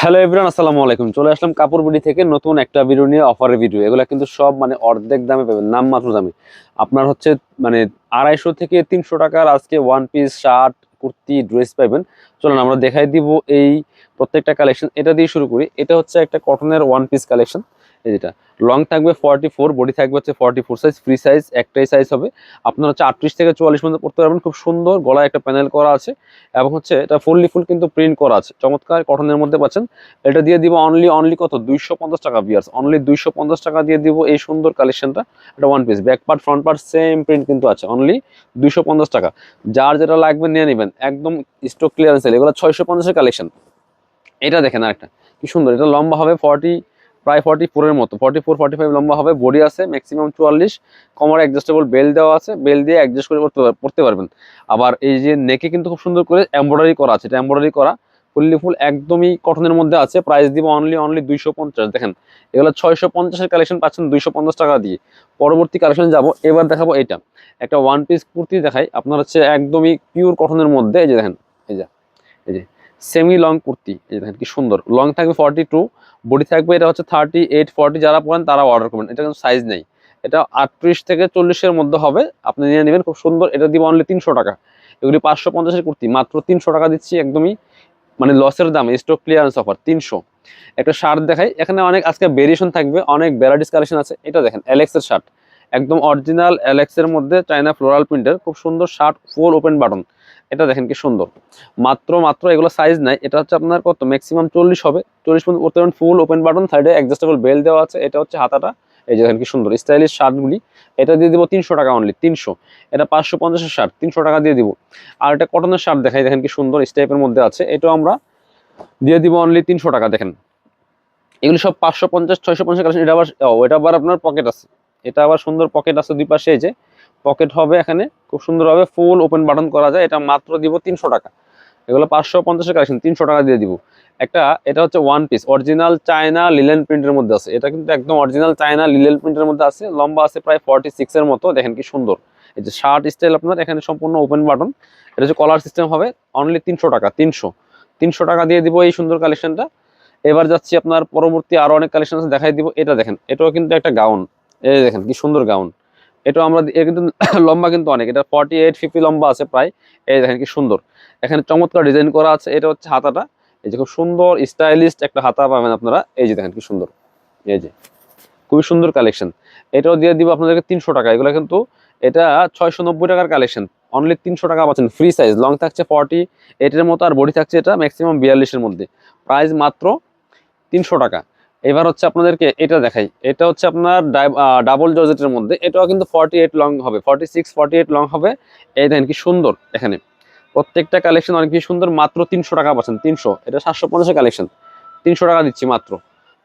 Hello everyone আসসালামু আলাইকুম। চলে আসলাম কাপড় বিডি থেকে নতুন একটা ভিডিও নিয়ে অফারের ভিডিও এগুলো কিন্তু সব মানে অর্ধেক দামে পাবেন নাম মাত্র দামে। আপনার হচ্ছে মানে আড়াইশো থেকে তিনশো টাকার আজকে one piece shirt kurti dress পাবেন চলুন আমরা দেখাই দিব এই প্রত্যেকটা কালেকশন এটা দিয়ে শুরু করি। এটা হচ্ছে একটা কটনের ওয়ান পিস কালেকশন এই যেটা। লং থাকবে ফর্টি ফোর বডি থাকবে হচ্ছে forty four size free size একটাই সাইজ হবে। আপনার হচ্ছে আটত্রিশ থেকে চুয়াল্লিশ পর্যন্ত পড়তে পারবেন, খুব সুন্দর গলায় একটা প্যানেল করা আছে। এবং হচ্ছে এটা ফুললি ফুল কিন্তু প্রিন্ট করা আছে। চমৎকার কটনের মধ্যে পাচ্ছেন। এটা দিয়ে দিব অনলি অনলি কত? দুইশো পঞ্চাশ টাকা বিয়ার্স অনলি দুইশো পঞ্চাশ টাকা দিয়ে দিব এই সুন্দর কালেকশনটা এটা one piece back part front part same print কিন্তু আছে। অনলি দুইশো পঞ্চাশ টাকা। যার যেটা লাগবে নিয়ে নেবেন। একদম স্টক ক্লিয়ারেন্স এগুলো ছয়শো পঞ্চাশের কালেকশন এটা দেখেন আরেকটা। কি সুন্দর। এটা লম্বা হবে ফর্টি প্রায় ফর্টি ফোরের মতো। ফর্টি ফোর ফর্টি ফাইভ লম্বা হবে বডি আছে ম্যাক্সিমাম চুয়াল্লিশ। কমার অ্যাডজাস্টেবল বেল দেওয়া আছে বেল দিয়ে অ্যাডজাস্ট করে পড়তে পারবেন। আবার এই যে নেকে কিন্তু খুব সুন্দর করে এমব্রয়ডারি করা আছে, এটা এমব্রয়ডারি করা। ফুললি ফুল একদমই কটনের মধ্যে আছে প্রাইস দিব অনলি অনলি দুইশো পঞ্চাশ। দেখেন, এগুলো ছয়শো পঞ্চাশের কালেকশন পাচ্ছেন দুইশো পঞ্চাশ টাকা দিয়ে। পরবর্তী কালেকশন যাব, এবার দেখাবো এটা। একটা ওয়ান পিস কুর্তি দেখাই, আপনার হচ্ছে একদমই পিওর কটনের মধ্যে, এই যে দেখেন, এই যে এই যে। Semi long kurti. এই দেখেন কি সুন্দর। লং থাকবে ফর্টি টু বডি থাকবে এটা হচ্ছে থার্টি এইট ফর্টি যারা পড়েন তারা অর্ডার করবেন। এটা কিন্তু সাইজ নেই। এটা আটত্রিশ থেকে চল্লিশের মধ্যে হবে। আপনি নিয়ে নেবেন, খুব সুন্দর। এটা দিব অনলি তিনশো টাকা। এগুলি পাঁচশো পঞ্চাশের কুর্তি। মাত্র তিনশো টাকা দিচ্ছি একদমই মানে লসের দাম স্টক ক্লিয়ারেন্স অফার তিনশো। একটা শার্ট দেখাই। এখানে অনেক, আজকে ভেরিয়েশন থাকবে, অনেক ভ্যারাইটিস কালেকশন আছে। এটা দেখেন অ্যালেক্সের শার্ট একদম অরিজিনাল অ্যালেক্সের মধ্যে চায়না ফ্লোরাল প্রিন্টের খুব সুন্দর শার্ট ফুল ওপেন বাটন এটা দেখেন কি সুন্দর। মাত্র মাত্র এগুলো সাইজ নাই, এটা হচ্ছে আপনার কত? ম্যাক্সিমাম চল্লিশ হবে। চল্লিশ পর্যন্ত করতে ফুল ওপেন বাটন সাইডে অ্যাডজাস্টেবল বেল দেওয়া আছে। এটা হচ্ছে হাতাটা। এই যে দেখেন কি সুন্দর স্টাইলিশ শার্টগুলি এটা দিয়ে দিব তিনশো টাকা অনলি তিনশো। এটা পাঁচশো পঞ্চাশের শার্ট তিনশো টাকা দিয়ে দিব। আর এটা কটনের শার্ট দেখাই, দেখেন কি সুন্দর স্টাইপের মধ্যে আছে। এটাও আমরা দিয়ে দিব অনলি তিনশো টাকা, দেখেন। এগুলি সব পাঁচশো পঞ্চাশ, ছয়শো পঞ্চাশ এটা আবার এটা আবার আপনার পকেট আছে। এটা আবার সুন্দর পকেট আছে দুই পাশে, এই যে পকেট হবে এখানে। খুব সুন্দরভাবে ফুল ওপেন বাটন করা যায়। এটা মাত্র দিব তিনশো টাকা। এগুলো পাঁচশো পঞ্চাশের কালেকশন তিনশো টাকা দিয়ে দিব। একটা, এটা হচ্ছে one piece original China linen প্রিন্টের মধ্যে আছে। এটা কিন্তু একদম অরিজিনাল চায়না লিলেন প্রিন্টের মধ্যে আছে। লম্বা আছে প্রায় ফর্টি সিক্সের মতো। দেখেন কি সুন্দর। এই যে শার্ট স্টাইল আপনার, এখানে সম্পূর্ণ ওপেন বাটন এটা হচ্ছে কলার সিস্টেম হবে অনলি তিনশো টাকা, তিনশো। তিনশো টাকা দিয়ে দিব এই সুন্দর কালেকশনটা এবার যাচ্ছি আপনার, পরবর্তী আরও অনেক কালেকশন আছে, দেখাই দিব। এটা দেখেন, এটাও কিন্তু একটা গাউন এই দেখেন, কি সুন্দর গাউন। এটা আমরা এর কিন্তু লম্বা কিন্তু অনেক, এটা ফর্টি এইট ফিফটি লম্বা আছে প্রায়। এই দেখেন কি সুন্দর। এখানে চমৎকার ডিজাইন করা আছে, এটা হচ্ছে হাতাটা। এই যে খুব সুন্দর স্টাইলিস্ট একটা হাতা পাবেন আপনারা। এই যে দেখেন কি সুন্দর। এই যে, খুবই সুন্দর কালেকশন এটাও দিয়ে দিব আপনাদেরকে তিনশো টাকা। এগুলো কিন্তু, এটা ছয়শো নব্বই টাকার কালেকশন অনলি তিনশো টাকা পাচ্ছেন ফ্রি সাইজ লং থাকছে ফর্টি এইটের মতো আর বডি থাকছে এটা ম্যাক্সিমাম বিয়াল্লিশের মধ্যে। প্রাইস মাত্র তিনশো টাকা। এবার হচ্ছে আপনাদেরকে এটা দেখাই। এটা হচ্ছে আপনার ডাবল জর্জেটের মধ্যে। এটাও কিন্তু ফর্টি এইট লং হবে। Forty six forty eight long হবে। এই দেখেন কি সুন্দর এখানে। প্রত্যেকটা কালেকশন অনেক সুন্দর। মাত্র তিনশো টাকা পাচ্ছেন। তিনশো। এটা সাতশো পঞ্চাশের কালেকশন তিনশো টাকা দিচ্ছি মাত্র।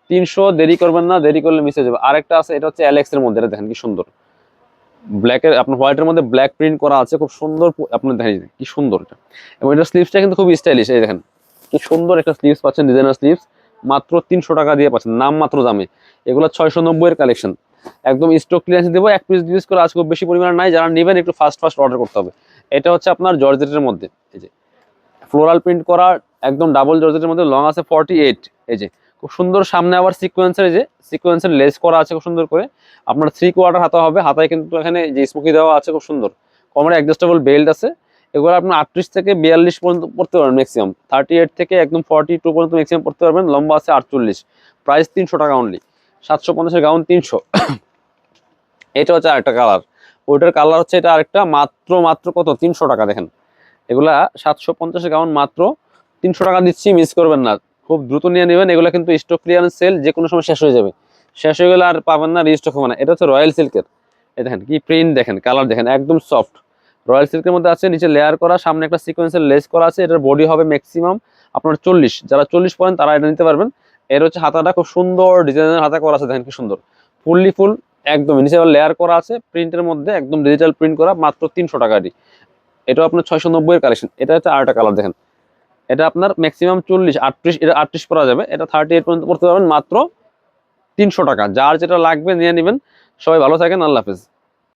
তিনশো দেরি করবেন না, দেরি করলে মিসে যাবে। আরেকটা আছে, এটা হচ্ছে অ্যালেক্সের মধ্যে। এটা দেখেন কি সুন্দর। ব্ল্যাকের আপনার হোয়াইটের মধ্যে ব্ল্যাক প্রিন্ট করা আছে। খুব সুন্দর আপনার দেখেন কি সুন্দর এটা। এবং এটা স্লিভসটা কিন্তু খুব স্টাইলিশ এই দেখেন, কি সুন্দর একটা স্লিভস পাচ্ছেন। ডিজাইনার স্লিভস মাত্র তিনশো টাকা দিয়ে পাচ্ছেন, নাম মাত্র দামে। এগুলো ছয়শো নব্বইয়ের কালেকশন একদম স্টক ক্লিয়ারেন্স দেবো, এক পিস পিস করে আজ খুব বেশি পরিমাণে নাই, যারা নেবেন একটু ফাস্ট ফাস্ট অর্ডার করতে হবে। এটা হচ্ছে আপনার জর্জেটের মধ্যে, এই যে। ফ্লোরাল প্রিন্ট করা, একদম ডাবল জর্জেটের মধ্যে লং আছে ফর্টি এইট এই যে। খুব সুন্দর সামনে আবার সিকোয়েন্সের যে সিকোয়েন্সের লেস করা আছে খুব সুন্দর করে। আপনার থ্রি কোয়ার্টার হাতা হবে, হাতায় কিন্তু এখানে যে স্মোকি দেওয়া আছে খুব সুন্দর। কমরে অ্যাডজাস্টেবল বেল্ট আছে। এগুলো আপনার আটত্রিশ থেকে বিয়াল্লিশ পর্যন্ত পড়তে পারবেন ম্যাক্সিমাম থার্টি এইট থেকে একদম ফর্টি টু পর্যন্ত ম্যাক্সিমাম পড়তে পারবেন। লম্বা আছে আটচল্লিশ। প্রাইস তিনশো টাকা অনলি সাতশো পঞ্চাশের গাউন তিনশো। এটা হচ্ছে আরেকটা কালার ওইটার কালার হচ্ছে এটা আরেকটা। মাত্র মাত্র কত? তিনশো টাকা, দেখেন। এগুলা সাতশো পঞ্চাশের গাউন মাত্র তিনশো টাকা দিচ্ছি মিস করবেন না। খুব দ্রুত নিয়ে নেবেন। এগুলো কিন্তু স্টক ক্লিয়ারেন্স সেল যে কোনো সময় শেষ হয়ে যাবে। শেষ হয়ে গেলে আর পাবেন না রিস্টক হবে না। এটা হচ্ছে রয়্যাল সিল্কের এই দেখেন কি প্রিন্ট দেখেন কালার দেখেন, একদম সফট রয়্যাল সিল্কের মধ্যে আছে, নিচে লেয়ার করা, সামনে একটা সিকোয়েন্সের লেস করা আছে, এটার বডি হবে ম্যাক্সিমাম আপনার চল্লিশ। যারা চল্লিশ পয়েন্ট তারা এটা নিতে পারবেন। এর হচ্ছে হাতাটা খুব সুন্দর ডিজাইনের হাতা করা আছে, দেখেন কি সুন্দর। ফুললি ফুল একদম নিচে লেয়ার করা আছে প্রিন্টের মধ্যে একদম ডিজিটাল প্রিন্ট করা, মাত্র তিনশো টাকারই এটাও আপনার ছয়শো নব্বইয়ের কালেকশন এটা হচ্ছে আরেকটা কালার দেখেন। এটা আপনার ম্যাক্সিমাম চল্লিশ, আটত্রিশ, এটা আটত্রিশ পরা যাবে। এটা থার্টি এইট পর্যন্ত পড়তে পারবেন, মাত্র তিনশো টাকা। যার যেটা লাগবে নিয়ে নেবেন। সবাই ভালো থাকেন, আল্লাহ হাফিজ।